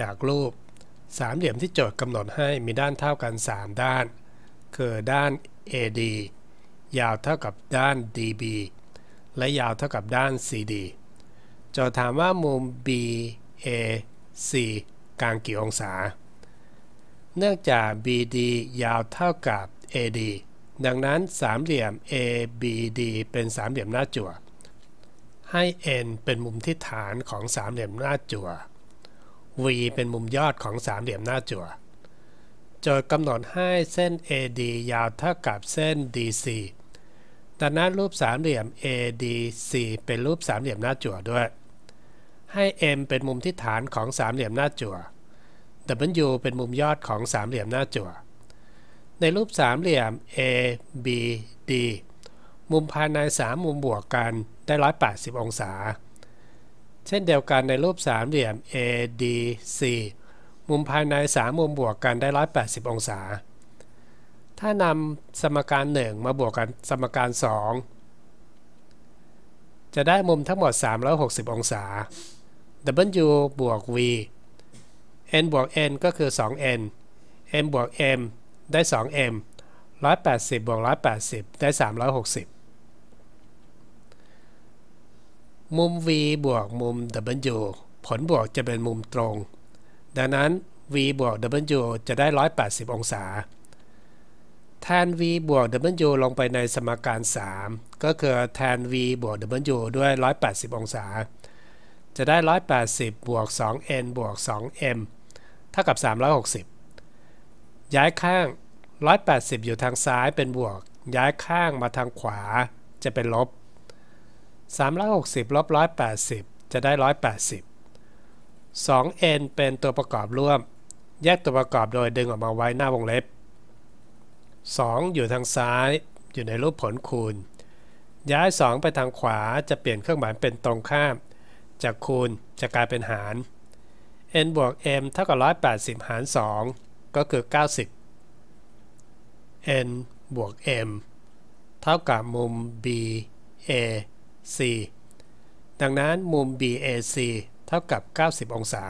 จากรูปสามเหลี่ยมที่โจทย์กำหนดให้มีด้านเท่ากัน 3 ด้าน คือด้าน AD ยาวเท่ากับด้าน DB และยาวเท่ากับด้าน CD โจทย์ถามว่ามุม BAC กลางกี่องศา เนื่องจาก BD ยาวเท่ากับ AD ดังนั้นสามเหลี่ยม ABD เป็นสามเหลี่ยมหน้าจั่วให้ n เป็นมุมที่ฐานของสามเหลี่ยมหน้าจั่ว v เป็นมุมยอดของสามเหลี่ยมหน้าจั่วโจทย์กำหนดให้เส้น AD ยาวเท่ากับเส้น DC ดังนั้นรูปสามเหลี่ยม ADC เป็นรูปสามเหลี่ยมหน้าจั่วด้วย ให้ M เป็นมุมที่ฐานของสามเหลี่ยมหน้าจั่ว W เป็นมุมยอดของสามเหลี่ยมหน้าจั่ว ในรูปสามเหลี่ยม ABD มุมภายใน3มุมบวกกันได้ 180 องศา เช่นเดียวกันในรูปสามเหลี่ยม ADC มุมภายใน 3 มุมบวกกันได้ 180 องศา ถ้านำสมการ 1 มาบวกกันสมการ 2 จะได้มุมทั้งหมด 360 องศา W บวก V n บวก n ก็คือ 2n m บวก m ได้ 2m 180 บวก 180 ได้ 360 มุม v บวกมุม w ผลบวกจะเป็นมุมตรง ดังนั้น v บวก w จะได้ 180 องศา แทน v บวก w ลงไปในสมการ 3 ก็คือแทน v บวก w ด้วย 180 องศา จะได้ 180 บวก 2n บวก 2m เท่ากับ 360 ย้ายข้าง 180 อยู่ทางซ้ายเป็นบวก ย้ายข้างมาทางขวาจะเป็นลบ 360ลบ180 จะได้ 180 2n เป็นตัวประกอบร่วม แยกตัวประกอบโดยดึงออกมาไว้หน้าวงเล็บ 2 อยู่ทางซ้าย อยู่ในรูปผลคูณ ย้าย 2 ไปทางขวาจะเปลี่ยนเครื่องหมายเป็นตรงข้าม จากคูณจะกลายเป็นหาร n บวก m เท่ากับ 180 หาร 2 ก็คือ 90 n บวก m เท่ากับมุม b a c ดังนั้นมุม BAC เท่ากับ 90 องศา